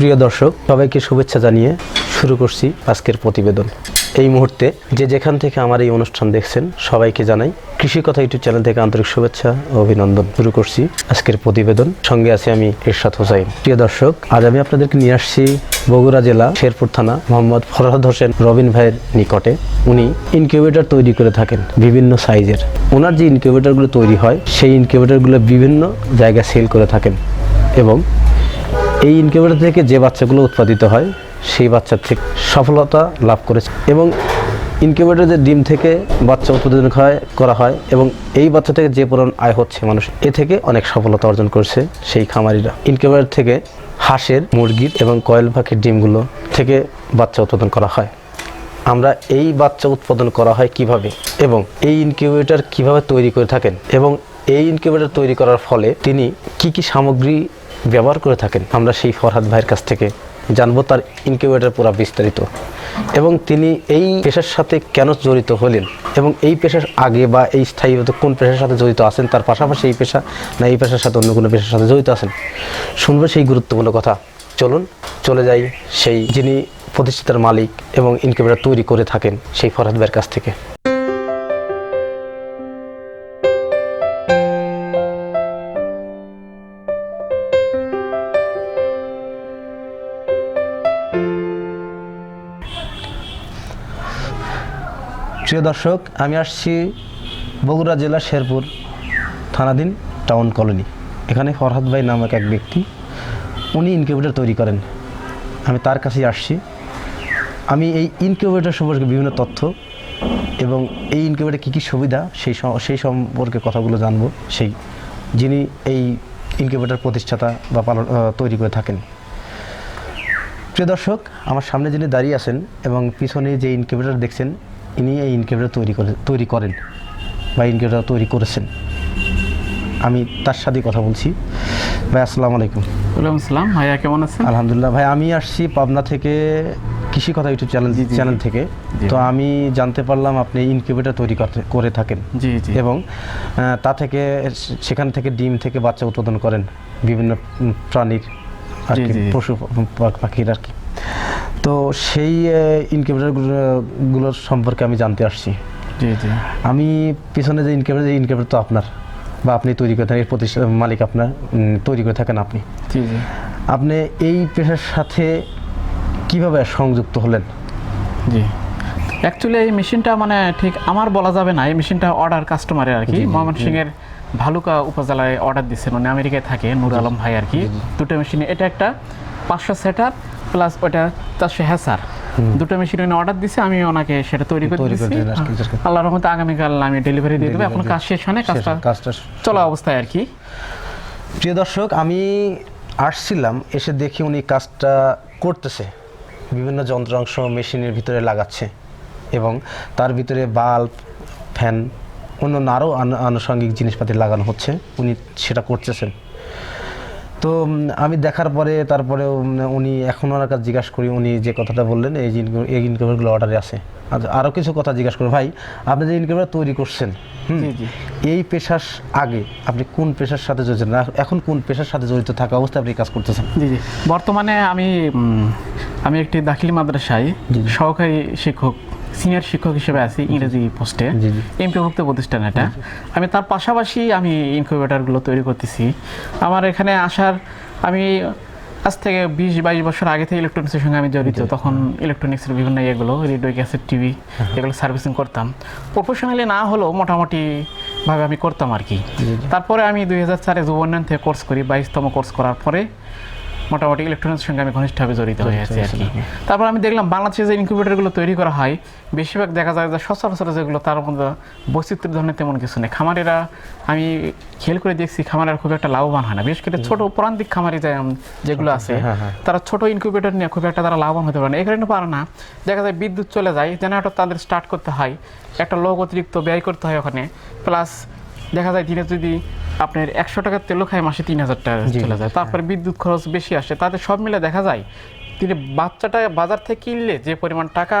সুপ্রিয় দর্শক, সবাইকে শুভেচ্ছা জানিয়ে শুরু করছি আজকের প্রতিবেদন। এই মুহূর্তে যে যেখান থেকে আমার এই অনুষ্ঠান দেখছেন, সবাইকে জানাই কৃষি কথা ইউটিউব চ্যানেল থেকে আন্তরিক শুভেচ্ছা ও অভিনন্দন। শুরু করছি আজকের প্রতিবেদন। সঙ্গে আছি আমি ইরশাদ হোসাইন। প্রিয় দর্শক, আজ আমি আপনাদেরকে নিয়ে আসছি বগুড়া জেলা শেরপুর থানা মোহাম্মদ ফরহাদ হোসেন রবিন ভাইয়ের নিকটে। উনি ইনকিউবেটর তৈরি করে থাকেন বিভিন্ন সাইজের। ওনার যে ইনকিউবেটরগুলো তৈরি হয়, সেই ইনকিউবেটরগুলো বিভিন্ন জায়গায় সেল করে থাকেন এবং এই ইনকিউবেটর থেকে যে বাচ্চাগুলো উৎপাদিত হয়, সেই বাচ্চার থেকে সফলতা লাভ করেছে। এবং ইনকিউবেটরের ডিম থেকে বাচ্চা উৎপাদন করা হয়, এবং এই বাচ্চা থেকে যে পরিমাণ আয় হচ্ছে মানুষ, এ থেকে অনেক সফলতা অর্জন করছে সেই খামারিরা। ইনকিউবেটর থেকে হাঁসের, মুরগির এবং কয়েল পাখির ডিমগুলো থেকে বাচ্চা উৎপাদন করা হয়। আমরা এই বাচ্চা উৎপাদন করা হয় কীভাবে এবং এই ইনকিউবেটর কীভাবে তৈরি করে থাকেন এবং এই ইনকিউবেটর তৈরি করার ফলে তিনি কি কি সামগ্রী ব্যবহার করে থাকেন। আমরা সেই ফরহাদ ভাইয়ের কাছ থেকে জানব তার ইনকিউবেটর পুরো বিস্তারিত। এবং তিনি এই পেশার সাথে কেন জড়িত হলেন? এবং এই পেশার আগে বা এই স্থায়ীভাবে কোন পেশার সাথে জড়িত আছেন? তার পাশাপাশি এই পেশা না এই পেশার সাথে অন্য কোনো পেশার সাথে জড়িত আছেন? শুনব সেই গুরুত্বপূর্ণ কথা। চলুন, চলে যাই সেই যিনি প্রতিষ্ঠাতার মালিক এবং ইনকিউবেটর তৈরি করে থাকেন সেই ফরহাদ ভাইয়ের কাছ থেকে। প্রিয় দর্শক, আমি আসছি বগুড়া জেলা শেরপুর থানাধীন টাউন কলোনি। এখানে ফরহাদ ভাই নামক এক ব্যক্তি, উনি ইনকিউবেটর তৈরি করেন। আমি তার কাছেই আসছি। আমি এই ইনকিউবেটর সম্পর্কে বিভিন্ন তথ্য এবং এই ইনকিউবেটর কী কী সুবিধা, সেই সেই সম্পর্কে কথাগুলো জানব। সেই, যিনি এই ইনকিউবেটর প্রতিষ্ঠাতা বা পালন তৈরি করে থাকেন। প্রিয় দর্শক, আমার সামনে যিনি দাঁড়িয়ে আছেন এবং পিছনে যে ইনকিউবেটর দেখছেন ইনি এই ইনকিউবেটর তৈরি করে তৈরি করেন বা ইনকিউবেটর তৈরি করেছেন। আমি তার সাথে কথা বলছি। ভাই আসসালামু আলাইকুম। ওয়ালাইকুম আসসালাম। ভাইয়া কেমন আছেন? আলহামদুলিল্লাহ। ভাই আমি আসছি পাবনা থেকে কৃষি কথা ইউটিউব চ্যানেল চ্যানেল থেকে। তো আমি জানতে পারলাম আপনি ইনকিউবেটর তৈরি করে থাকেন। জি জি। এবং তা থেকে সেখান থেকে ডিম থেকে বাচ্চা উৎপাদন করেন বিভিন্ন প্রাণীর আর কি পশু পাখির আর কি। তো সেই ইনকিউবেটরগুলোর সম্পর্কে আমি জানতে আসছি। জি জি। আমি পিছনে যে ইনকিউবেটর যে ইনকিউবেটর তো আপনার বা আপনি তৈরি করে থাকেন প্রতিষ্ঠা মালিক আপনার তৈরি করে থাকেন আপনি। আপনি এই পেশার সাথে কীভাবে সংযুক্ত হলেন? জি। অ্যাকচুয়ালি এই মেশিনটা মানে ঠিক আমার বলা যাবে না এই মেশিনটা অর্ডার কাস্টমারের আর কি। ময়মনসিংহের ভালুকা উপজেলায় অর্ডার দিচ্ছেন উনি আমেরিকায় থাকে নুর আলম ভাই আর কি। দুটো মেশিনে এটা একটা পাঁচশো সেটার প্লাস ওটা চারশো হ্যাসার দুটো মেশিন উনি অর্ডার দিছে আমি ওনাকে সেটা তৈরি করে দিচ্ছি আল্লাহর রহমতে আগামীকাল আমি ডেলিভারি দিয়ে দেবো। এখন কাজ শেষ হয় কাজটা চলা অবস্থায় আর কি। প্রিয় দর্শক আমি আসছিলাম এসে দেখি উনি কাজটা করতেছে। বিভিন্ন যন্ত্রাংশ মেশিনের ভিতরে লাগাচ্ছে এবং তার ভিতরে বাল্ব ফ্যান অন্য আরও আনু- আনুষঙ্গিক জিনিসপাতি লাগানো হচ্ছে। উনি সেটা করতেছেন। তো আমি দেখার পরে তারপরে উনি এখন ওনার কাছে জিজ্ঞাসা করি উনি যে কথাটা বললেন এই এই ইনকামগুলো অর্ডারে আছে। আর আরও কিছু কথা জিজ্ঞাসা করি ভাই আপনি যে ইনকামটা তৈরি করছেন। এই পেশার আগে আপনি কোন পেশার সাথে জড়িত না এখন কোন পেশার সাথে জড়িত থাকা অবস্থায় আপনি কাজ করতেছেন? জি জি। বর্তমানে আমি আমি একটি দাখিল মাদ্রাসায় সহকারী শিক্ষক। সিনিয়র শিক্ষক হিসেবে আছি ইংরেজি পোস্টে। এমপিভুক্ত প্রতিষ্ঠান এটা। আমি তার পাশাপাশি আমি ইনকিউবেটারগুলো তৈরি করতেছি। আমার এখানে আসার আমি আজ থেকে বিশ বাইশ বছর আগে থেকে ইলেকট্রনিক্সের সঙ্গে আমি জড়িত। তখন ইলেকট্রনিক্সের বিভিন্ন ইয়েগুলো রেডিও ক্যাসেট টিভি এগুলো সার্ভিসিং করতাম। প্রফেশনালি না হলেও মোটামুটি ভাবে আমি করতাম আর কি। তারপরে আমি দুই হাজার চারে যুবন্যান থেকে কোর্স করি বাইশতম কোর্স করার পরে মোটামুটি ইলেকট্রনিক্সের সঙ্গে আমি ঘনিষ্ঠভাবে জড়িত হয়ে আছি আর কি। তারপর আমি দেখলাম বাংলাদেশে যে ইনকিউবেটরগুলো তৈরি করা হয় বেশিরভাগ দেখা যায় যে সচরাচর যেগুলো তার মধ্যে বৈচিত্র্য ধরনের তেমন কিছু নেই। খামারেরা আমি খেয়াল করে দেখছি খামারের খুব একটা লাভবান হয় না। বিশেষ করে ছোট প্রান্তিক খামারি যেগুলো আছে হ্যাঁ, হ্যাঁ। তারা ছোট ইনকিউবেটর নিয়ে খুব একটা তারা লাভবান হতে পারে না। এই কারণে পারে না। দেখা যায় বিদ্যুৎ চলে যায় জেনারেটর তাদের স্টার্ট করতে হয়। একটা লোক অতিরিক্ত ব্যয় করতে হয় ওখানে। প্লাস দেখা যায় দিনে যদি আপনার একশো টাকার তেলও খায় মাসে তিন হাজার টাকা চলে যায়। তারপরে বিদ্যুৎ খরচ বেশি আসে। তাতে সব মিলে দেখা যায় তিনি বাচ্চাটা বাজার থেকে কিনলে যে পরিমাণ টাকা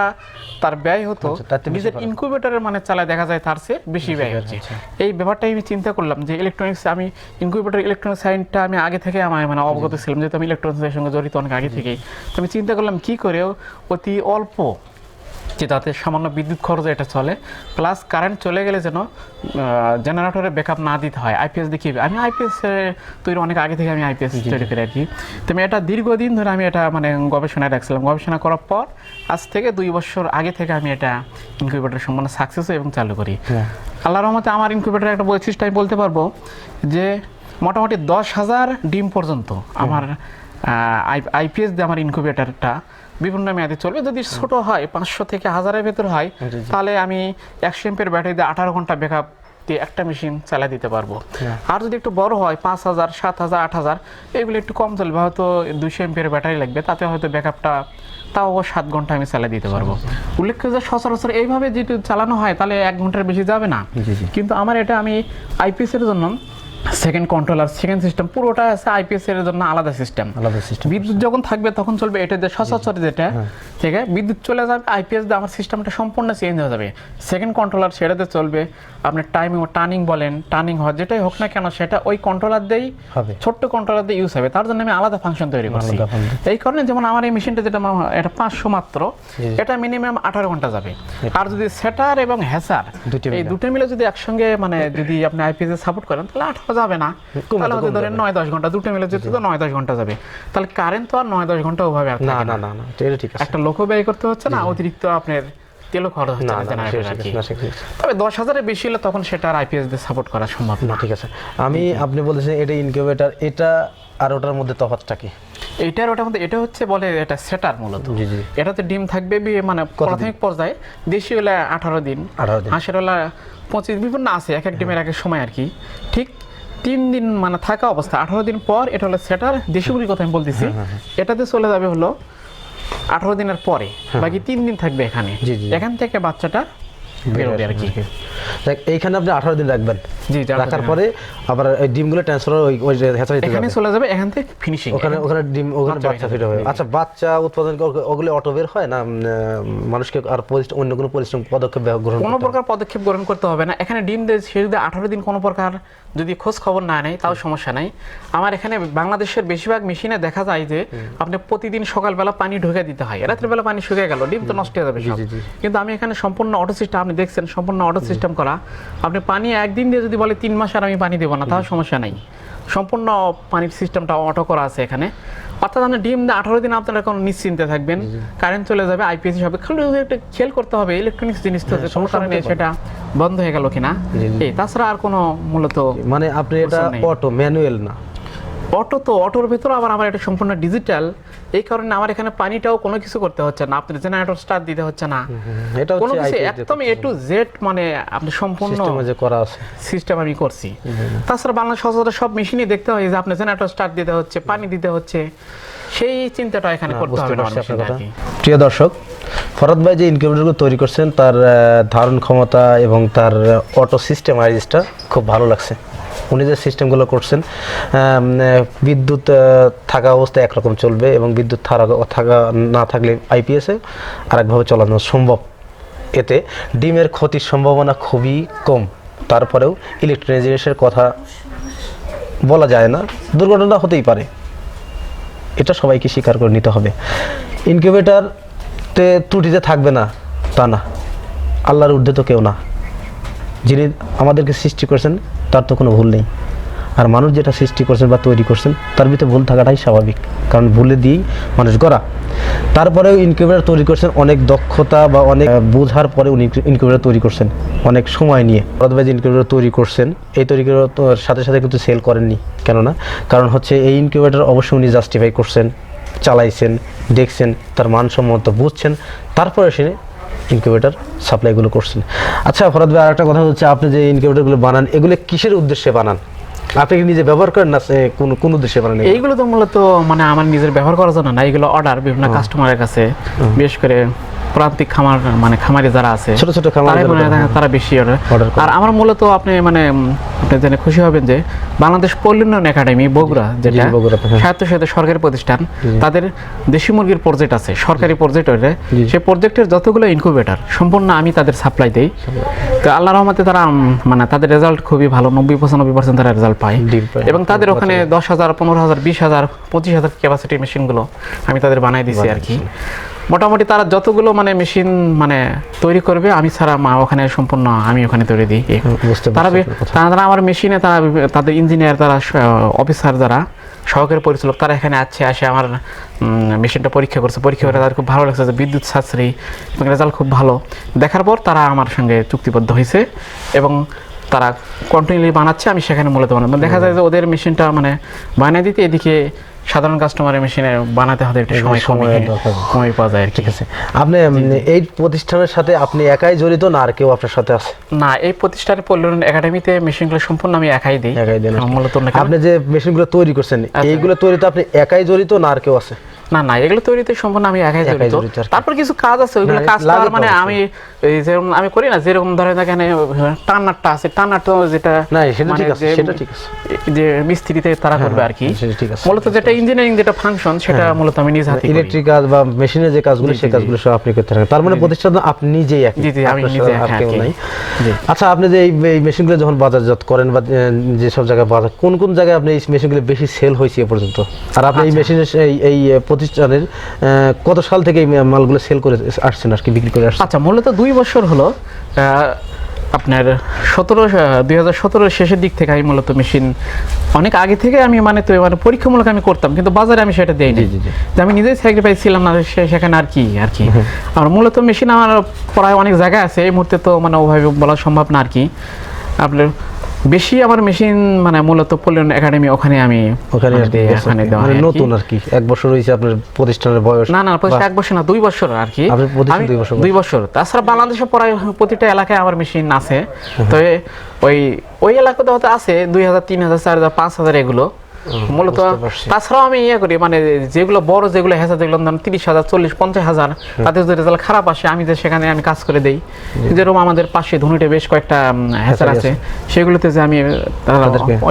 তার ব্যয় হতো নিজের। ইনকিউবেটরের মানে চালায় দেখা যায় তার চেয়ে বেশি ব্যয় হচ্ছে। এই ব্যাপারটাই আমি চিন্তা করলাম যে ইলেকট্রনিক্স আমি ইনকিউবেটর ইলেকট্রনিক সাইনটা আমি আগে থেকে আমার মানে অবগত ছিলাম যেহেতু আমি ইলেকট্রনিক্সের সঙ্গে জড়িত অনেক আগে থেকেই। তো আমি চিন্তা করলাম কি করে অতি অল্প যে তাতে সামান্য বিদ্যুৎ খরচে এটা চলে। প্লাস কারেন্ট চলে গেলে যেন জেনারেটরে ব্যাকআপ না দিতে হয়। আইপিএস দেখিয়ে আমি আইপিএস তৈরি অনেক আগে থেকে আমি আইপিএস তৈরি করি আর কি। তো আমি এটা দীর্ঘদিন ধরে আমি এটা মানে গবেষণায় রাখছিলাম। গবেষণা করার পর আজ থেকে দুই বছর আগে থেকে আমি এটা ইনকিউবেটর সম্পূর্ণ সাকসেস এবং চালু করি। হ্যাঁ। আল্লাহর রহমতে আমার ইনকিউবেটরের একটা বৈশিষ্ট্য আমি বলতে পারব যে মোটামুটি দশ হাজার ডিম পর্যন্ত আমার আইপিএস দিয়ে আমার ইনকিউবেটরটা বিভিন্ন মেয়াদে চলবে যদি ছোট হয় পাঁচশো থেকে হাজারের ভেতর হয়। তাহলে আমি একশো এমপের ব্যাটারি দিয়ে আঠারো ঘণ্টা ব্যাকআপ দিয়ে একটা মেশিন চালা দিতে পারব হ্যাঁ। আর যদি একটু বড় হয় পাঁচ হাজার সাত হাজার আট হাজার এগুলো একটু কম চলবে হয়তো দুইশো এমপের ব্যাটারি লাগবে তাতে হয়তো ব্যাকআপটা তাও সাত ঘণ্টা আমি চালিয়ে দিতে পারব উল্লেখ্য যে সচরাচর এইভাবে যেটি চালানো হয় তাহলে এক ঘণ্টার বেশি যাবে না। কিন্তু আমার এটা আমি আইপিএস এর জন্য সেকেন্ড কন্ট্রোলার সেকেন্ড সিস্টেম পুরোটা আছে আইপিএস এর জন্য আলাদা সিস্টেম আলাদা সিস্টেম বিদ্যুৎ যখন থাকবে তখন চলবে এটা দিয়ে সচরাচর যেটা ঠিক আছে? বিদ্যুৎ চলে যাবে আইপিএস দিয়ে আমার সিস্টেমটা সম্পূর্ণ চেঞ্জ হয়ে যাবে। সেকেন্ড কন্ট্রোলার সেটাতে চলবে আপনি টাইমিং ও টার্নিং বলেন টার্নিং হয় যেটাই হোক না কেন সেটা ওই কন্ট্রোলার দিয়েই হবে। ছোট্ট কন্ট্রোলার দিয়ে ইউজ হবে। তার জন্য আমি আলাদা ফাংশন তৈরি করছি। এই কারণে যেমন আমার এই মেশিনটা যেটা এটা পাঁচশো মাত্র। এটা মিনিমাম আঠারো ঘণ্টা যাবে। আর যদি সেটার এবং হ্যাসার দুটি এই দুটো মিলে যদি একসঙ্গে মানে যদি আপনি আইপিএস সাপোর্ট করেন তাহলে আঠারো যাবে না। তাহলে তো হয়তো ধরেন নয় দশ ঘণ্টা দুটো মিলে যেতে তো নয় দশ ঘণ্টা যাবে। তাহলে কারেন্ট তো আর নয় দশ ঘণ্টা ওভাবে আর না না না। না এটা ঠিক আছে। একটা লোকও ব্যয় করতে হচ্ছে না অতিরিক্ত আপনার তেলও খরচ হচ্ছে না। তবে দশ হাজারের বেশি হলে তখন সেটা আর আইপিএস দিয়ে সাপোর্ট করা সম্ভব না। ঠিক আছে। আমি আপনি বলেছেন এটা ইনকিউবেটর এটা আর ওটার মধ্যে তফাৎটা কি? এইটার ওটার মধ্যে এটা হচ্ছে বলে এটা সেটার মূলত। এটাতে ডিম থাকবে মানে প্রাথমিক পর্যায়ে দেশি হলে আঠারো দিন। আঠারো দিন। হাঁসের হলে পঁচিশ বিভিন্ন আছে এক এক ডিমের এক এক সময় আর কি। ঠিক তিন দিন মানে থাকা অবস্থা আঠারো দিন পর এটা হলো সেটার দেশগুলির কথা আমি বলতেছি। হ্যাঁ, এটাতে চলে যাবে হলো আঠারো দিনের পরে বাকি তিন দিন থাকবে এখানে। এখান থেকে বাচ্চাটা বেরোবে আর কি। দেখ, এইখানে আপনি আঠারো দিন রাখবেন। জি রাখার পরে আবার ওই ডিমগুলো ট্রান্সফার ওই ওই হ্যাচারিতে এখানে চলে যাবে এখান থেকে ফিনিশিং ওখানে ওখানে ডিম ওখানে বাচ্চা ফিট হবে। আচ্ছা বাচ্চা উৎপাদন ওগুলো অটো বের হয় না মানুষকে আর অন্য কোনো পরিশ্রম পদক্ষেপ গ্রহণ কোনো প্রকার পদক্ষেপ গ্রহণ করতে হবে না। এখানে ডিম দিয়ে সে যদি আঠারো দিন কোনো প্রকার যদি খোঁজ খবর না নেয় তাও সমস্যা নাই। আমার এখানে বাংলাদেশের বেশিরভাগ মেশিনে দেখা যায় যে আপনি প্রতিদিন সকালবেলা পানি ঢুকে দিতে হয়। রাত্রিবেলা পানি শুকিয়ে গেল ডিম তো নষ্ট হয়ে যাবে। কিন্তু আমি এখানে সম্পূর্ণ অটো সিস্টেম আপনি দেখছেন সম্পূর্ণ অটো সিস্টেম করা। আপনি পানি একদিন দিয়ে যদি বলে তিন মাস আর আমি পানি দেবো না তাও সমস্যা নাই। সম্পূর্ণ পানির সিস্টেমটা অটো করা আছে এখানে। অর্থাৎ আপনি ডিম দিয়ে আঠারো দিন আপনারা কোনো নিশ্চিন্তে থাকবেন। কারেন্ট চলে যাবে আইপিএস হবে খালি একটা খেয়াল করতে হবে ইলেকট্রনিক্স জিনিস তো কোনো সমস্যা কারণে সেটা বন্ধ হয়ে গেল কিনা। এই তাছাড়া আর কোনো মূলত মানে আপনি এটা অটো ম্যানুয়াল না। অটো তো অটোর ভেতর আবার আমার এটা সম্পূর্ণ ডিজিটাল এই কারণে আমার এখানে পানিটাও কোনো কিছু করতে হচ্ছে না। আপনি জেনারেটর স্টার্ট দিতে হচ্ছে না। এটা কোনো কিছু একদম এ টু জেড মানে আপনি সম্পূর্ণ সিস্টেমে যে করা আছে। সিস্টেম আমি করছি। তাছাড়া বাংলা সচরাচর সব মেশিনই দেখতে হয় যে আপনি জেনারেটর স্টার্ট দিতে হচ্ছে পানি দিতে হচ্ছে। সেই চিন্তাটা এখানে করতে হবে। প্রিয় দর্শক ফরদ ভাই যে ইনকিউবেটরগুলো তৈরি করছেন তার ধারণ ক্ষমতা এবং তার অটো সিস্টেম আইরিসটা খুব ভালো লাগছে। উনি যে সিস্টেমগুলো করছেন বিদ্যুৎ থাকা অবস্থায় একরকম চলবে এবং বিদ্যুৎ থাকা, না থাকলে আইপিএসে আরেকভাবে চালানো সম্ভব। এতে ডিমের ক্ষতির সম্ভাবনা খুবই কম। তারপরেও ইলেকট্রনিক জিনিসের কথা বলা যায় না। দুর্ঘটনা হতেই পারে। এটা সবাইকে স্বীকার করে নিতে হবে। ইনকিউবেটারতে ত্রুটিতে থাকবে না, তা না। আল্লাহর ঊর্ধ্বে তো কেউ না। যিনি আমাদেরকে সৃষ্টি করেছেন, তার তো কোনো ভুল নেই। আর মানুষ যেটা সৃষ্টি করছেন বা তৈরি করছেন, তার ভিতরে ভুল থাকাটাই স্বাভাবিক। কারণ ভুলে দিয়েই মানুষ গড়া। তারপরেও ইনকিউবেটার তৈরি করছেন, অনেক দক্ষতা বা অনেক বোঝার পরে উনি ইনকিউবেটার তৈরি করছেন, অনেক সময় নিয়ে। যে ইনকিউবেটার তৈরি করছেন, এই তৈরি সাথে সাথে কিন্তু সেল করেননি, কেননা? কারণ হচ্ছে এই ইনকিউবেটার অবশ্যই উনি জাস্টিফাই করছেন, চালাইছেন, দেখছেন, তার মানসম্মত বুঝছেন। তারপরে সে ইনকিউবেটার সাপ্লাইগুলো করছেন। আচ্ছা ফরাদ ভাই আরেকটা কথা হচ্ছে আপনি যে ইনকিউবেটারগুলো বানান এগুলো কিসের উদ্দেশ্যে বানান? আপনি কি নিজে ব্যবহার করেন না কোন কোন উদ্দেশ্যে বানান? এইগুলো তো মূলত মানে আমার নিজের ব্যবহার করার জন্য না এগুলো অর্ডার বিভিন্ন কাস্টমারের কাছে বিশেষ করে প্রান্তিক খামার মানে খামারি যারা আছে ছোট ছোট খামারি হয় তারা বেশি। Order আর আমার মূলত আপনি মানে আপনি জেনে খুশি হবেন যে বাংলাদেশ পল্লীউন্নয়ন একাডেমি বগুড়া যেটা হ্যাঁ। স্বায়ত্তশাসিত সরকারি প্রতিষ্ঠান তাদের দেশি মুরগির প্রজেক্ট আছে সরকারি প্রজেক্ট ওইটা সেই প্রজেক্টের যতগুলো ইনকিউবেটর সম্পূর্ণ আমি তাদের সাপ্লাই দেই। তো আল্লাহ রহমতে তারা মানে তাদের রেজাল্ট খুবই ভালো নব্বই পঁচানব্বই পার্সেন্ট তারা রেজাল্ট পায়। এবং তাদের ওখানে দশ হাজার পনেরো হাজার বিশ হাজার পঁচিশ হাজার ক্যাপাসিটি মেশিনগুলো আমি তাদের বানাই দিছি আর কি। মোটামুটি তারা যতগুলো মানে মেশিন মানে তৈরি করবে আমি ছাড়া মা ওখানে সম্পূর্ণ আমি ওখানে তৈরি দিই। তারা। তারা আমার মেশিনে তারা তাদের ইঞ্জিনিয়ার তারা অফিসার যারা সহকারী পরিচালক তারা এখানে আছে আসে আমার মেশিনটা পরীক্ষা করছে। পরীক্ষা করে তাদের খুব ভালো লাগছে যে বিদ্যুৎ সাশ্রয়ী এবং রেজাল্ট খুব ভালো। দেখার পর তারা আমার সঙ্গে চুক্তিবদ্ধ হয়েছে এবং তারা কন্টিনিউলি বানাচ্ছে আমি সেখানে মূলত বানাবো দেখা যায় যে ওদের মেশিনটা মানে বানিয়ে দিতে এদিকে সাধারণ কাস্টমারের মেশিনে বানাতে হতে একটু সময় কমে কমে পাওয়া যায় ঠিক আছে। আপনি এই প্রতিষ্ঠানের সাথে আপনি একাই জড়িত না আর কেউ আপনার সাথে আছে? না এই প্রতিষ্ঠানে পল্লন একাডেমিতে মেশিনগুলো সম্পূর্ণ আমি একাই দিই। একাই দেন মূলত আপনি যে মেশিনগুলো তৈরি করছেন এইগুলো তৈরি তো আপনি একাই জড়িত না আর কেউ আছে? না না এগুলো তৈরিতে সম্পূর্ণ আমি একাই জড়িত। তারপর কিছু কাজ আছে ওইগুলো কাজ করার মানে আমি এই যেরকম আমি করি না যেরকম ধরেন এখানে টান্নারটা আছে টান্নারটা যেটা না, সেটা ঠিক মানে আছে, সেটা ঠিক আছে। যে মিস্ত্রিতে তারা করবে আর কি। হ্যাঁ, সেটা ঠিক আছে। মূলত যেটা ইঞ্জিনিয়ারিং যেটা ফাংশন সেটা মূলত আমি নিজ হাতে ইলেকট্রিক কাজ বা মেশিনের যে কাজগুলো সেই কাজগুলো সব আপনি করতে থাকেন। তার মানে প্রতিষ্ঠান আপনি নিজেই এক জি, জি, আমি নিজে আর জি। আচ্ছা আপনি যে এই এই মেশিনগুলো যখন বাজারজাত করেন বা আহ, যেসব জায়গায় বাজার কোন কোন জায়গায় আপনি এই মেশিনগুলো বেশি সেল হয়েছে এ পর্যন্ত? আর আপনি আচ্ছা। এই মেশিনের এই এই আহ, প্রতিষ্ঠানের কত সাল থেকে এই মালগুলো সেল করে আসছেন আর কি বিক্রি করে আসছেন? আচ্ছা মূলত দুই বছর হলো আপনার সতেরো দুই হাজার সতেরোর শেষের দিক থেকে আমি মূলত মেশিন অনেক আগে থেকে আমি মানে তো মানে পরীক্ষামূলক আমি করতাম কিন্তু বাজারে আমি সেটা দেই। যে আমি নিজেই স্যাক্রিফাইস ছিলাম না সেখানে আর কি আর কি। আর মূলত মেশিন আমার প্রায় অনেক জায়গায় আছে এই মুহূর্তে তো মানে ওভাবে বলা সম্ভব না আর কি। আপনার বেশি আমার মেশিন মানে মূলত পলিয়ন একাডেমি ওখানে আমি ওখানে মানে। ওখানে মানে হয়। নতুন আর কি। এক বছর হয়েছে আপনার প্রতিষ্ঠানের বয়স। না না প্রতিষ্ঠান এক বছর না দুই বছর আর কি। আপনি প্রতিষ্ঠান দুই বছর দুই বছর। তাছাড়া বাংলাদেশে প্রায় প্রতিটা এলাকায় আমার মেশিন আছে। তো ওই ওই এলাকাতে হয়তো আছে দুই হাজার তিন হাজার চার হাজার পাঁচ হাজার এগুলো। মূলত। তাছাড়াও আমি ইয়ে করি মানে যেগুলো বড় যেগুলো হেসা যেগুলো ধরুন তিরিশ হাজার চল্লিশ পঞ্চাশ হাজার তাদের যদি রেজাল্ট খারাপ আসে আমি যে সেখানে আমি কাজ করে দেই। যেরকম আমাদের পাশে ধনুটে বেশ কয়েকটা হেসার আছে। সেগুলোতে যে আমি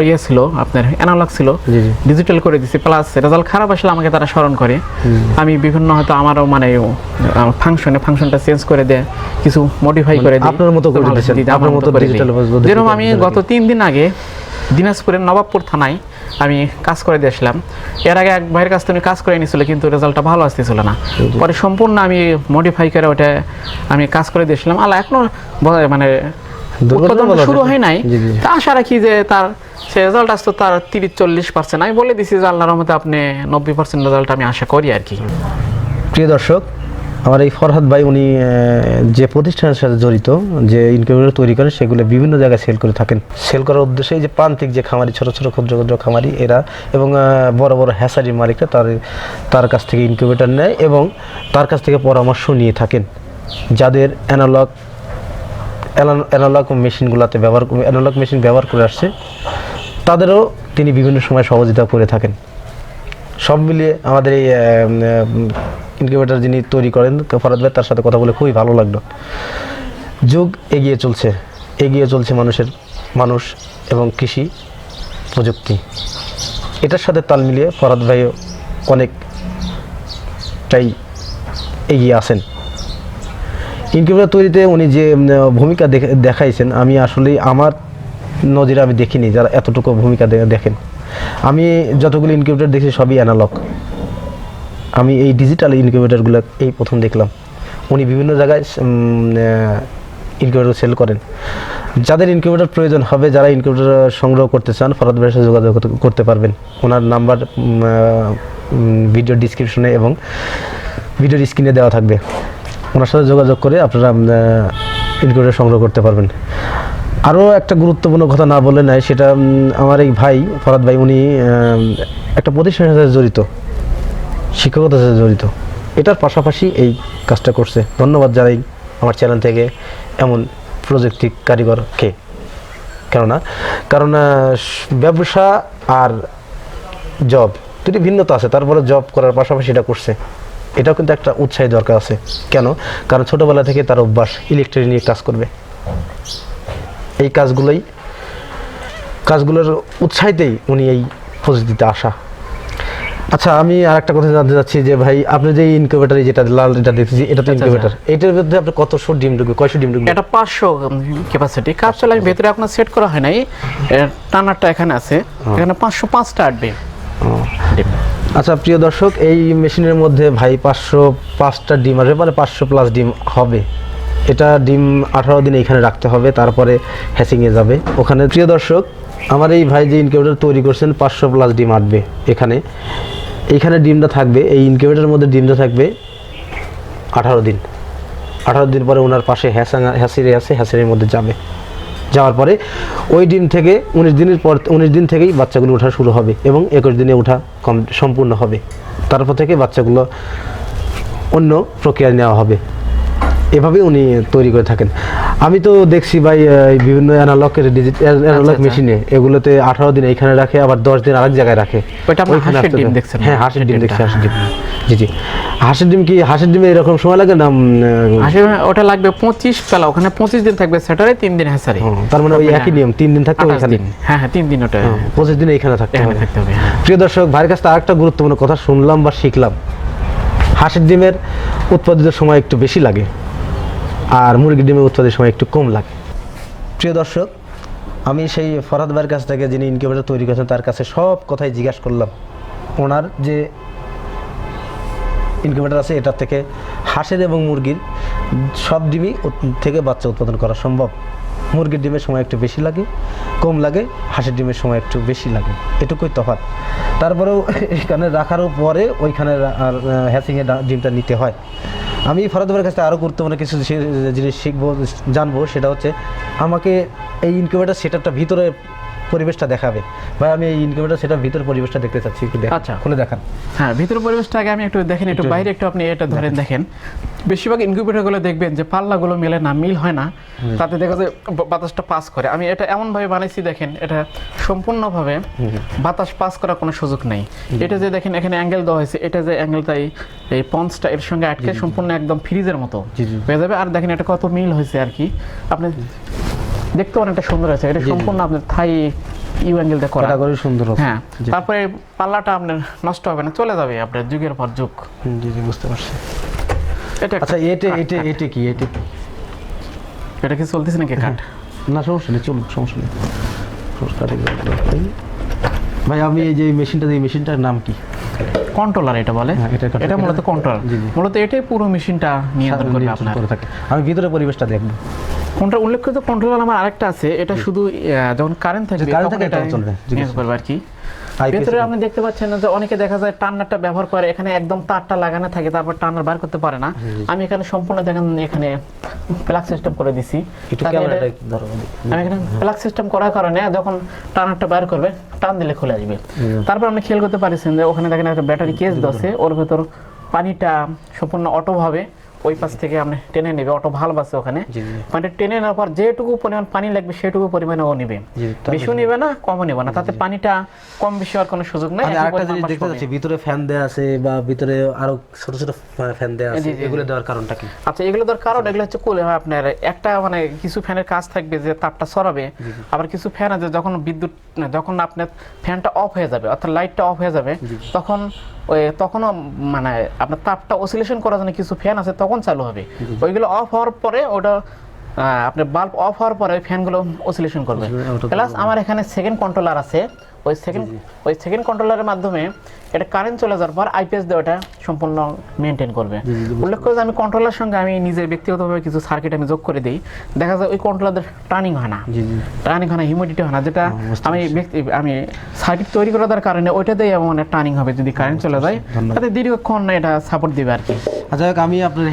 ইয়ে ছিল আপনার অ্যানালগ ছিল। ডিজিটাল করে দিছি প্লাস রেজাল্ট খারাপ আসলে আমাকে তারা স্মরণ করে। আমি বিভিন্ন হয়তো আমারও মানে ফাংশনে ফাংশনটা চেঞ্জ করে দেয় কিছু মডিফাই করে দিই। মানে আপনার মতো করে দিই, আপনার মতো করে দিই। পদ্ধতিতে যেরকম আমি গত তিন দিন আগে দিনাজপুরের নবাবপুর থানায় আমি কাজ করে দিয়েছিলাম। এর আগে এক ভাইয়ের কাছ থেকে কাজ করে নিয়েছিল কিন্তু রেজাল্টটা ভালো আসতেছিল না। পরে সম্পূর্ণ আমি মডিফাই করে ওটা আমি কাজ করে দিয়েছিলাম। আল্লাহ এখনও মানে উৎপাদন শুরু হয় নাই। তা আশা রাখি যে তার সে রেজাল্ট আসতো তার তিরিশ চল্লিশ পার্সেন্ট আমি বলে দিছি যে আল্লাহর রহমতে আপনি নব্বই পার্সেন্ট রেজাল্ট আমি আশা করি আর কি। প্রিয় দর্শক আমার এই ফরহাদ ভাই, উনি যে প্রতিষ্ঠানের সাথে জড়িত, যে ইনকিউবেটর তৈরি করেন সেগুলো বিভিন্ন জায়গায় সেল করে থাকেন। সেল করার উদ্দেশ্যে যে প্রান্তিক যে খামারি, ছোট ছোট ক্ষুদ্র ক্ষুদ্র খামারি, এরা এবং বড় বড় হ্যাসারি মালিকরা তার তার কাছ থেকে ইনকিউবেটর নেয় এবং তার কাছ থেকে পরামর্শ নিয়ে থাকেন। যাদের অ্যানালগ অ্যানালগ মেশিনগুলোতে ব্যবহার অ্যানালগ মেশিন ব্যবহার করে আসছে, তাদেরও তিনি বিভিন্ন সময় সহযোগিতা করে থাকেন। সব মিলিয়ে আমাদের এই ইনকিউবেটর যিনি তৈরি করেন ফরাদ ভাই তার সাথে কথা বলে খুবই ভালো লাগল। যুগ এগিয়ে চলছে এগিয়ে চলছে মানুষের, মানুষ এবং কৃষি প্রযুক্তি। এটার সাথে তাল মিলিয়ে ফরাদ ভাইও অনেকটাই এগিয়ে আসেন ইনকিউবেটার তৈরিতে উনি যে ভূমিকা দেখে- দেখাইছেন, আমি আসলে আমার নজিরে আমি দেখিনি, যারা এতটুকু ভূমিকা দেখেন। আমি যতগুলো ইনকিউবেটর দেখছি, সবই অ্যানালগ আমি এই ডিজিটাল ইনকিউবেটরগুলো এই প্রথম দেখলাম। উনি বিভিন্ন জায়গায় ইনকিউবেটর সেল করেন। যাদের ইনকিউবেটর প্রয়োজন হবে, যারা ইনকিউবেটর সংগ্রহ করতে চান, ফরাদ ভাইয়ের সাথে যোগাযোগ করতে- পারবেন। ওনার নাম্বার ভিডিও ডিসক্রিপশনে এবং ভিডিওর স্ক্রিনে দেওয়া থাকবে। ওনার সাথে যোগাযোগ করে আপনারা ইনকিউবেটর সংগ্রহ করতে পারবেন। আরও একটা গুরুত্বপূর্ণ কথা না বলে নাই, সেটা আমার এই ভাই, ফরাদ ভাই, উনি একটা প্রতিষ্ঠানের সাথে জড়িত। শিক্ষকতার সাথে জড়িত। এটার পাশাপাশি এই কাজটা করছে। ধন্যবাদ জানাই আমার চ্যানেল থেকে এমন প্রযুক্তি কারিগরকে। কেননা, কারণ ব্যবসা আর জব দুটি ভিন্নতা আছে। তারপরে জব করার পাশাপাশি এটা করছে। এটাও কিন্তু একটা উৎসাহী দরকার আছে। কেন? কারণ ছোটোবেলা থেকে তার অভ্যাস ইলেকট্রিক নিয়ে কাজ করবে। এই কাজগুলোই, কাজগুলোর উৎসাহিতেই উনি এই পদ্ধতিতে আসা। আচ্ছা আমি আর একটা কথা জানতে চাচ্ছি যে ভাই আপনি যে ইনকিউবেটার যেটা লাল যেটা দেখতেছি এটা তো আচ্ছা, ইনকিউবেটার এটার মধ্যে আপনি কত শো ডিম ঢুকবে কয়শো ডিম ঢুকবে? এটা পাঁচশো ক্যাপাসিটি কাপসুল আমি ভেতরে আপনার সেট করা হয় নাই। টানারটা এখানে আছে। এখানে পাঁচশো পাঁচটা আটবে। আচ্ছা প্রিয় দর্শক এই মেশিনের মধ্যে ভাই পাঁচশো পাঁচটা ডিম আসবে মানে পাঁচশো প্লাস ডিম হবে। এটা ডিম আঠারো দিন এখানে রাখতে হবে তারপরে হ্যাচিংয়ে যাবে। ওখানে প্রিয় দর্শক আমার এই ভাই যে ইনকিউবেটার তৈরি করছেন, পাঁচশো প্লাস ডিম আটবে এখানে। এইখানে ডিমটা থাকবে, এই ইনকিউবেটারের মধ্যে ডিমটা থাকবে আঠারো দিন। আঠারো দিন পরে ওনার পাশে হ্যাসাং হ্যাসিরে আছে, হ্যাসিরের মধ্যে যাবে। যাওয়ার পরে ওই ডিম থেকে উনিশ দিনের পর, উনিশ দিন থেকেই বাচ্চাগুলো ওঠা শুরু হবে এবং একুশ দিনে ওঠা কম, সম্পূর্ণ হবে। তারপর থেকে বাচ্চাগুলো অন্য প্রক্রিয়ায় নেওয়া হবে। এভাবে উনি তৈরি করে থাকেন। আমি তো দেখছি ভাই বিভিন্ন অ্যানালকের ডিজিটাল অ্যানালগ। মেশিনে এগুলোতে আঠারো দিন এইখানে রাখে আবার দশ দিন আরেক জায়গায় রাখে। হাঁসের ডিম দেখছেন? হ্যাঁ হাঁসের ডিম দেখছি হাঁসের ডিম। জি জি। হাঁসের ডিম কি হাঁসের ডিমে এরকম সময় লাগে না আসলে ওটা লাগবে পঁচিশ পেলা ওখানে পঁচিশ দিন থাকবে স্যাটারে তিন দিন হ্যাসারি তার মানে ওই একই নিয়ম তিন দিন থাকতে দিন। হ্যাঁ হ্যাঁ তিন দিন ওটা। পঁচিশ দিন থাকতে এখানে হবে। থাকতে হবে হ্যাঁ। প্রিয় দর্শক ভাইয়ের কাছ থেকে আরেকটা গুরুত্বপূর্ণ কথা শুনলাম বা শিখলাম। হাঁসের ডিমের উৎপাদিত সময় একটু বেশি লাগে। আর মুরগির ডিমের উৎপাদিত সময় একটু কম লাগে। প্রিয় দর্শক, আমি সেই ফরহাদ ভাইয়ের কাছ থেকে যিনি ইনকিউবেটর তৈরি করেছেন, তার কাছে সব কথাই জিজ্ঞাসা করলাম। ওনার যে ইনকিউবেটর আছে, এটার থেকে হাঁসের এবং মুরগির সব ডিমই থেকে বাচ্চা উৎপাদন করা সম্ভব। মুরগির ডিমের সময় একটু বেশি লাগে, কম লাগে, হাঁসের ডিমের সময় একটু বেশি লাগে। এটুকুই তফাৎ। তারপরেও এখানে রাখার পরে ওইখানে রা- আর হ্যাচিংয়ে ডিমটা নিতে হয়। আমি ফরাদবের কাছে আরও গুরুত্বপূর্ণ কিছু জিনিস শিখব, জানব, সেটা হচ্ছে আমাকে এই ইনকিউবেটার সেটারটা ভিতরে পরিবেশটা দেখাবে। ভাই আমি এই ইনকিউবেটার সেটার ভিতরে পরিবেশটা দেখতে চাচ্ছি একটু আচ্ছা। খুলে দেখান। হ্যাঁ ভিতর পরিবেশটা আগে আমি একটু দেখেন একটু বাইরে একটু আপনি এটা ধরেন দেখেন। বেশিরভাগ ইনকিউবেটরগুলো দেখবেন যে পাল্লাগুলো মেলে না মিল হয় না। তাতে দেখা যায় বাতাসটা পাস করে। আমি এটা এমনভাবে বানাইছি দেখেন এটা সম্পূর্ণভাবে বাতাস পাস করার কোনো সুযোগ নেই। এটা যে দেখেন এখানে অ্যাঙ্গেল দেওয়া হয়েছে এটা যে অ্যাঙ্গেলটা এই এই পঞ্চটা এর সঙ্গে আটকে সম্পূর্ণ একদম ফ্রিজের মতো। হয়ে যাবে। আর দেখেন এটা কত মিল হয়েছে আর কি। আপনি দেখতে অনেকটা সুন্দর হয়েছে। এটা সম্পূর্ণ আপনার থাই ইউ অ্যাঙ্গেল দিয়ে করা। ক্যাটাগরি সুন্দর হ্যাঁ তারপরে পাল্লাটা আপনার নষ্ট হবে না চলে যাবে আপনার যুগের পর যুগ। জি জি বুঝতে পারছি। এটা আচ্ছা এটে এটে এটে কি এটে কি? এটা? কি চলতেছে নাকি কাঠ? না সমস্যা নেই চলুন সমস্যা নেই। ভাই আমি এই যে মেশিনটা এই মেশিনটার নাম কি? কন্ট্রোলার এটা বলে। হ্যাঁ, এটা মূলত এটা- কন্ট্রোল জি, জি। মূলত এটাই পুরো মেশিনটা নিয়ন্ত্রণ আপনার। করে থাকে। আমি ভিতরে পরিবেশটা দেখব। কোনটা উল্লেখিত কন্ট্রোলার আমার আরেকটা আছে এটা শুধু যখন কারেন্ট থাকবে তখন থাকে এটা চলবে, জি, নিয়ন্ত্রণ করবে আর কি। ভেতরে আপনি দেখতে পাচ্ছেন যে অনেকে দেখা যায় টার্নারটা ব্যবহার করে এখানে একদম তারটা লাগানো থাকে তারপর টার্নার বার করতে পারে না। আমি এখানে সম্পূর্ণ দেখেন এখানে প্লাগ সিস্টেম করে দিছি। আমি এখানে প্লাগ সিস্টেম করার কারণে যখন টানারটা বার করবে টান দিলে খুলে আসবে। তারপর আপনি খেয়াল করতে পারছেন যে ওখানে দেখেন একটা ব্যাটারি কেস আছে ওর ভেতর পানিটা সম্পূর্ণ অটো ভাবে। ওই পাশ থেকে আপনি টেনে নেবে অটো ভালো আছে ওখানে। জি। টেনে নেওয়ার পর যেটুকু পরিমাণ পানি লাগবে সেটুকু পরিমাণে ও নেবে। বেশিও নেবে না কমও নেবে না। তাতে পানিটা কম বেশি হওয়ার কোনো সুযোগ নেই। আরেকটা জিনিস দেখতে। পাচ্ছি ভিতরে ফ্যান দেওয়া আছে বা ভিতরে আরও ছোট ছোট ফ্যান দেওয়া আছে। এগুলো দেওয়ার কারণটা কি? আচ্ছা এগুলো ধর কারণ এগুলো হচ্ছে কুলে হয় আপনার একটা মানে কিছু ফ্যানের কাজ থাকবে যে তাপটা সরাবে আবার কিছু ফ্যান আছে যখন বিদ্যুৎ যখন আপনার ফ্যানটা অফ হয়ে যাবে অর্থাৎ লাইটটা অফ হয়ে যাবে তখন তখনও মানে আপনার তাপটা অসিলেশন করার জন্য কিছু ফ্যান আছে তখন চালু হবে। ওইগুলো অফ হওয়ার পরে ওটা আহ, আপনার বাল্ব অফ হওয়ার পরে ফ্যানগুলো অসিলেশন করবে। প্লাস আমার এখানে সেকেন্ড কন্ট্রোলার আছে। ওই সেকেন্ড ওই সেকেন্ড কন্ট্রোলারের মাধ্যমে এটা কারেন্ট চলে যাওয়ার পর আইপিএস দিয়ে ওটা সম্পূর্ণ মেনটেন করবে। উল্লেখ করে যে আমি কন্ট্রোলার সঙ্গে আমি নিজে ব্যক্তিগতভাবে কিছু সার্কিট আমি যোগ করে দিই। দেখা যায় ওই কন্ট্রোলারদের টার্নিং হয় না। টার্নিং হয় না হিউমিডিটি হয় না যেটা আমি ব্যক্তি আমি সার্কিট তৈরি করার কারণে ওইটাতেই এমন টার্নিং হবে যদি কারেন্ট চলে যায়। তাতে দীর্ঘক্ষণ এটা সাপোর্ট দিবে আর কি। আচ্ছা আমি আপনার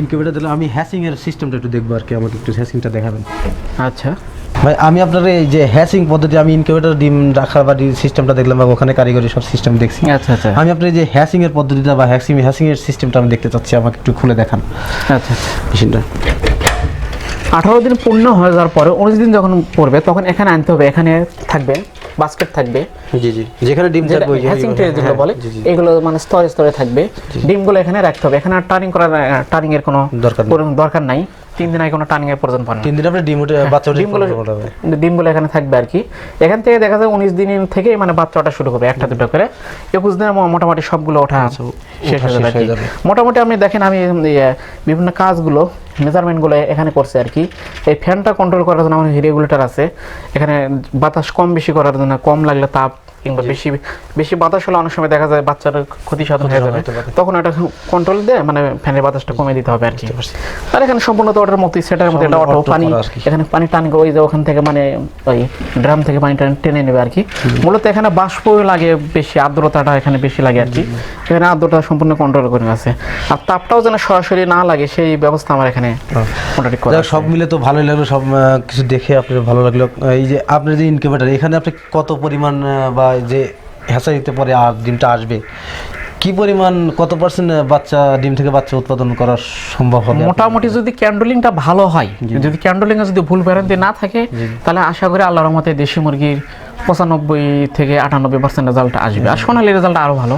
ইনকিউবেটর দিলাম। আমি হ্যাসিং এর সিস্টেমটা একটু দেখব আর কি আমাকে একটু হ্যাসিংটা দেখাবেন। আচ্ছা। ভাই আমি আপনার এই যে হ্যাসিং পদ্ধতি আমি ইনকিউবেটর ডিম রাখার বা সিস্টেমটা দেখলাম বা ওখানে কারিগরি সব সিস্টেম দেখছি। আচ্ছা আচ্ছা। আমি আপনার এই যে হ্যাসিং এর পদ্ধতিটা বা হ্যাসিং হ্যাসিং এর সিস্টেমটা আমি দেখতে চাচ্ছি আমাকে একটু খুলে দেখান। আচ্ছা। মেশিনটা। আঠারো দিন পূর্ণ হয়ে যাওয়ার পরে উনিশ দিন যখন পড়বে তখন এখানে আনতে হবে এখানে থাকবে বাস্কেট থাকবে। জি জি যেখানে ডিম থাকবে হ্যাচিং ট্রে যেগুলো হ্যাঁ, বলে। এগুলো মানে স্তরে স্তরে থাকবে। ডিমগুলো এখানে রাখতে হবে। এখানে টার্নিং করার টার্নিং এর কোনো দরকার দরকার নাই। তিন দিন আগে কোনো টার্নিং এর প্রয়োজন পড়ে তিন দিন আপনি ডিম উঠে বাচ্চা ডিমগুলো ডিমগুলো এখানে থাকবে আর কি। এখান থেকে দেখা যায় উনিশ দিন থেকে মানে বাচ্চা ওঠা শুরু করবে একটা দুটো করে। একুশ দিনের মোটামুটি সবগুলো ওঠা শেষ হয়ে যাবে শেষ হয়ে। যাবে। মোটামুটি আপনি দেখেন আমি ইয়ে, বিভিন্ন কাজগুলো মেজারমেন্টগুলো এখানে করছে আর কি। এই ফ্যানটা কন্ট্রোল করার জন্য আমাদের রেগুলেটর আছে, এখানে বাতাস কম বেশি করার জন্য কম লাগলে তাপ কিংবা বেশি বেশি বাতাস হলে অনেক সময় দেখা যায় বাচ্চার ক্ষতি সাধন হয়ে যাবে তখন এটা কন্ট্রোল দিয়ে মানে ফ্যানের বাতাসটা কমে দিতে হবে আর কি। আর এখানে সম্পূর্ণ তো ওটার মতোই সেটার মধ্যে এটা অটো পানি। এখানে পানি টান ওই যে ওখান থেকে মানে ওই ড্রাম থেকে পানি টান টেনে নেবে আর কি। মূলত এখানে বাষ্প লাগে বেশি আর্দ্রতাটা এখানে বেশি লাগে আর কি। এখানে আর্দ্রতা সম্পূর্ণ কন্ট্রোল করে আছে। আর তাপটাও যেন সরাসরি না লাগে সেই ব্যবস্থা আমার এখানে মোটামুটি করা সব মিলে তো ভালোই লাগল সব কিছু দেখে আপনার ভালো লাগল। এই যে আপনার যে ইনকিউবেটার এখানে আপনি কত পরিমাণ আহ, বা যে দিতে পরে আর ডিমটা আসবে? কি পরিমাণ কত পার্সেন্ট বাচ্চা ডিম থেকে বাচ্চা উৎপাদন করা সম্ভব হবে মোটামুটি যদি ক্যান্ডলিংটা ভালো হয় যদি ক্যান্ডলিং এ যদি ভুল ভ্যারান্তি না থাকে তাহলে আশা করি আল্লাহর রহমতে দেশি মুরগির পঁচানব্বই থেকে আটানব্বই পার্সেন্ট রেজাল্ট আসবে। আর সোনালি রেজাল্ট আরও ভালো।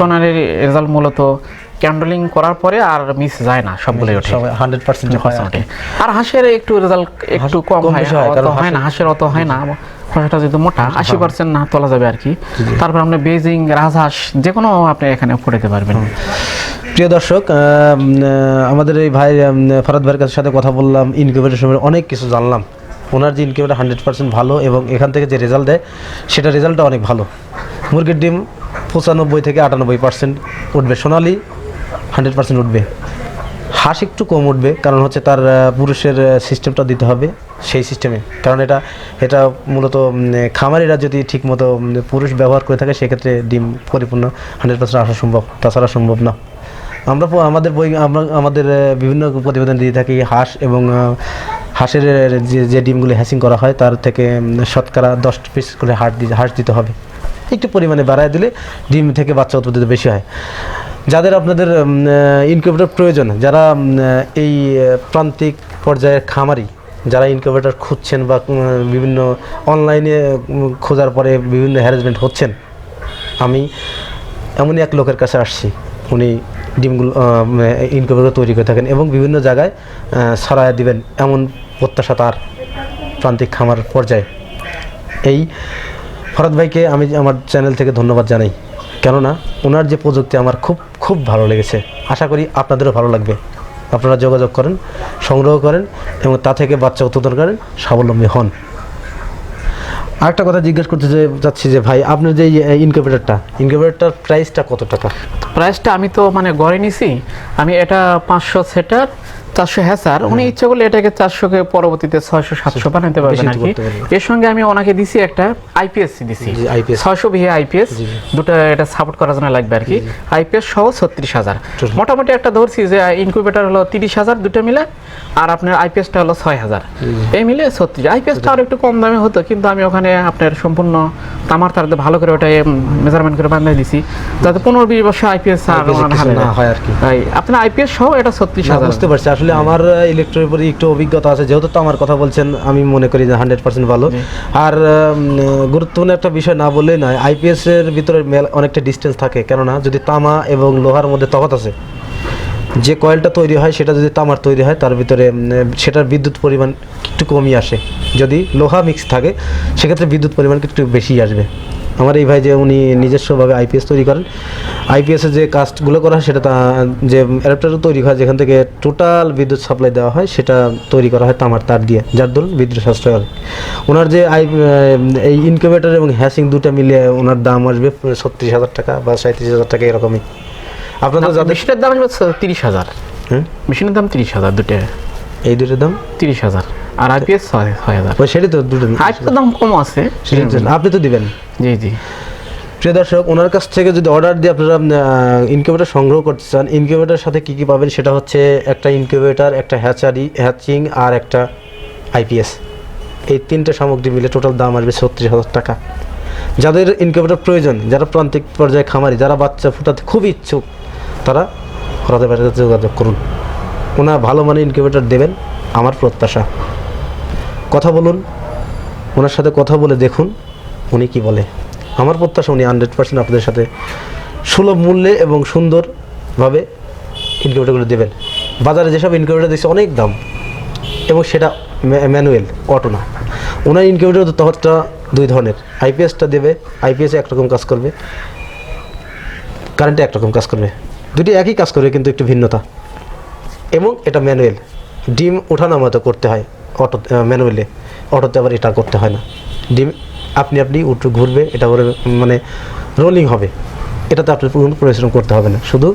সোনালির রেজাল্ট মূলত ক্যান্ডলিং করার পরে আর মিস যায় না সবগুলোই ওঠে। হান্ড্রেড পার্সেন্ট আর ওঠে। আর হাঁসের একটু রেজাল্ট একটু কম হয় হয়, অত হয় না হাঁসের অত হয় না। খোসাটা যেহেতু মোটা আশি পার্সেন্ট না তোলা যাবে আর কি। তারপর আপনি বেজিং রাজহাঁস যে কোনো আপনি এখানে ফুটাতে পারবেন। প্রিয় দর্শক আমাদের এই ভাই ফরাদ ভাইয়ের কাছে সাথে কথা বললাম ইনকিউবেটার সময় অনেক কিছু জানলাম। ওনার যে ইনকিউবেটার হান্ড্রেড পার্সেন্ট ভালো এবং এখান থেকে যে রেজাল্ট দেয়, সেটা রেজাল্টটা অনেক ভালো। মুরগির ডিম পঁচানব্বই থেকে আটানব্বই পার্সেন্ট উঠবে। সোনালি হান্ড্রেড পার্সেন্ট উঠবে। হাঁস একটু কম উঠবে, কারণ হচ্ছে তার পুরুষের সিস্টেমটা দিতে হবে সেই সিস্টেমে কারণ এটা এটা মূলত খামারিরা যদি ঠিকমতো পুরুষ ব্যবহার করে থাকে, সেক্ষেত্রে ডিম পরিপূর্ণ হান্ড্রেড পার্সেন্ট আসা সম্ভব, তাছাড়া সম্ভব না। আমরা আমাদের বই, আমরা, আমাদের বিভিন্ন প্রতিবেদন দিয়ে থাকি হাঁস এবং হাঁসের যে যে ডিমগুলো হ্যাসিং করা হয়, তার থেকে শতকরা দশ পিস করে হাঁস দিতে হাঁস দিতে হবে। একটু পরিমাণে বাড়ায় দিলে ডিম থেকে বাচ্চা উৎপাদিত বেশি হয়। যাদের আপনাদের ইনকিউবেটর প্রয়োজন, যারা এই প্রান্তিক পর্যায়ের খামারি, যারা ইনকিউবেটর খুঁজছেন বা বিভিন্ন অনলাইনে খোঁজার পরে বিভিন্ন হ্যারাসমেন্ট হচ্ছেন, আমি এমনই এক লোকের কাছে আসছি। উনি ডিমগুলো ইনকিউবেটর তৈরি করে থাকেন এবং বিভিন্ন জায়গায় ছড়ায় দিবেন এমন প্রত্যাশা তার প্রান্তিক খামার পর্যায়ে। এই ফরাদ ভাইকে আমি আমার চ্যানেল থেকে ধন্যবাদ জানাই। কেননা, ওনার যে প্রযুক্তি আমার খুব খুব ভালো লেগেছে। আশা করি আপনাদেরও ভালো লাগবে। আপনারা যোগাযোগ করেন, সংগ্রহ করেন এবং তা থেকে বাচ্চা উৎপাদন করেন, স্বাবলম্বী হন। আরেকটা কথা জিজ্ঞেস করতে চাচ্ছি যে ভাই আপনার যে ইনকিউবেটরটা ইনকিউবেটরটার প্রাইসটা কত টাকা? প্রাইসটা আমি তো মানে গড়ে নিছি। আমি এটা পাঁচশো সেটার চারশো হ্যাসার উনি ইচ্ছে করলে এটাকে চারশোকে পরবর্তীতে ছয়শো সাতশো বানাতে পারবেন আর কি। এর সঙ্গে আমি ওনাকে দিছি একটা আইপিএস দিছি। ছয়শো বিহে আইপিএস দুটো এটা সাপোর্ট করার জন্য লাগবে আর কি। আইপিএস সহ ছত্রিশ হাজার। মোটামুটি একটা ধরছি যে ইনকিউবেটার হলো তিরিশ হাজার দুটো মিলে আর আপনার আইপিএসটা হলো ছয় হাজার। এই মিলে ছত্রিশ। আইপিএসটা আরও একটু কম দামে হতো কিন্তু আমি ওখানে আপনার সম্পূর্ণ তামার তারতে ভালো করে ওটা মেজারমেন্ট করে বানিয়ে দিছি। যাতে পনেরো বিশ বছর আইপিএস আর হয়। আর কি। আপনার আইপিএস সহ এটা ছত্রিশ হাজার। বুঝতে পারছি। আসলে আমার ইলেকট্রিক উপরে একটু অভিজ্ঞতা আছে। যেহেতু তো আমার কথা বলছেন আমি মনে করি যে হান্ড্রেড পার্সেন্ট ভালো। আর গুরুত্বপূর্ণ একটা বিষয় না বললেই নয় আইপিএস এর ভিতরে মেল- অনেকটা ডিস্টেন্স থাকে। কেননা যদি তামা এবং লোহার মধ্যে তফাৎ আছে যে কয়েলটা তৈরি হয় সেটা যদি তামার তৈরি হয় তার ভিতরে সেটার বিদ্যুৎ পরিমাণ একটু কমই আসে। যদি লোহা মিক্স থাকে সেক্ষেত্রে বিদ্যুৎ পরিমাণ একটু বেশি আসবে। আমার এই ভাই যে উনি নিজস্বভাবে আইপিএস তৈরি করেন আইপিএসের যে কাজগুলো করা হয় সেটা যে অ্যাডাপ্টারও তৈরি হয় যেখান থেকে টোটাল বিদ্যুৎ সাপ্লাই দেওয়া হয় সেটা তৈরি করা হয় তামার তার দিয়ে যার দরুন বিদ্যুৎ সাশ্রয় হয়। ওনার যে আই এই ইনকিউবেটর এবং হ্যাসিং দুটো মিলিয়ে ওনার দাম আসবে ছত্রিশ হাজার টাকা বা সাঁত্রিশ হাজার টাকা এরকমই। আপনাদের মেশিনের দাম আসবে তিরিশ হাজার। হ্যাঁ? মেশিনের দাম তিরিশ হাজার দুটো। এই দুটোর দাম? তিরিশ হাজার। আর আইপিএস ছয় ছয় হাজার। তো দুটো আইপিএস দাম কম আছে। আপনি তো দিবেন। জি জি। প্রিয় দর্শক ওনার কাছ থেকে যদি অর্ডার দিয়ে আপনারা ইনকিউবেটার সংগ্রহ করতে চান ইনকিউবেটার সাথে কী কী পাবেন সেটা হচ্ছে একটা ইনকিউবেটার একটা হ্যাচারি হ্যাচিং আর একটা আইপিএস এই তিনটে সামগ্রী মিলে টোটাল দাম আসবে ছত্রিশ হাজার টাকা। যাদের ইনকিউবেটার প্রয়োজন যারা প্রান্তিক পর্যায়ে খামারি যারা বাচ্চা ফুটাতে খুব ইচ্ছুক তারা হরাতে পারে যোগাযোগ করুন। ওনার ভালো মানের ইনকিউবেটার দেবেন আমার প্রত্যাশা। কথা বলুন, ওনার সাথে কথা বলে দেখুন উনি কি বলে। আমার প্রত্যাশা উনি হান্ড্রেড পার্সেন্ট আপনাদের সাথে সুলভ মূল্যে এবং সুন্দরভাবে ইনকিউবেটারগুলো দেবেন। বাজারে যেসব ইনকিউবেটার দেখছি অনেক দাম, এবং সেটা ম্যানুয়াল অটো না। ওনার ইনকিউবেটার তো তহতটা দুই ধরনের। আইপিএসটা দেবে আইপিএসে একরকম কাজ করবে কারেন্টে একরকম কাজ করবে। দুটি একই কাজ করবে, কিন্তু একটু ভিন্নতা। এবং এটা ম্যানুয়াল ডিম ওঠানামা তো করতে হয়। অটো ম্যানুয়ালে অটোতে আবার এটা করতে হয় না। ডিম, আপনি আপনি উঠে ঘুরবে, এটা করে মানে রোলিং হবে। এটাতে আপনার কোনো পরিশ্রম করতে হবে না। শুধু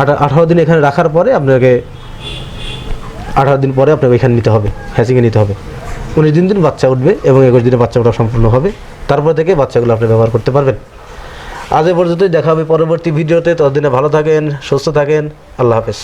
আঠা আঠারো দিন এখানে রাখার পরে আপনাকে আঠারো দিন পরে আপনাকে এখানে নিতে হবে হ্যাচিংয়ে নিতে হবে। উনিশ দিন দিন বাচ্চা উঠবে এবং একুশ দিনে বাচ্চা ওঠা সম্পূর্ণ হবে। তারপর থেকে বাচ্চাগুলো আপনি ব্যবহার করতে পারবেন। আজ এ পর্যন্তই, দেখা হবে পরবর্তী ভিডিওতে। ততদিনে ভালো থাকেন, সুস্থ থাকেন। আল্লাহ হাফেজ।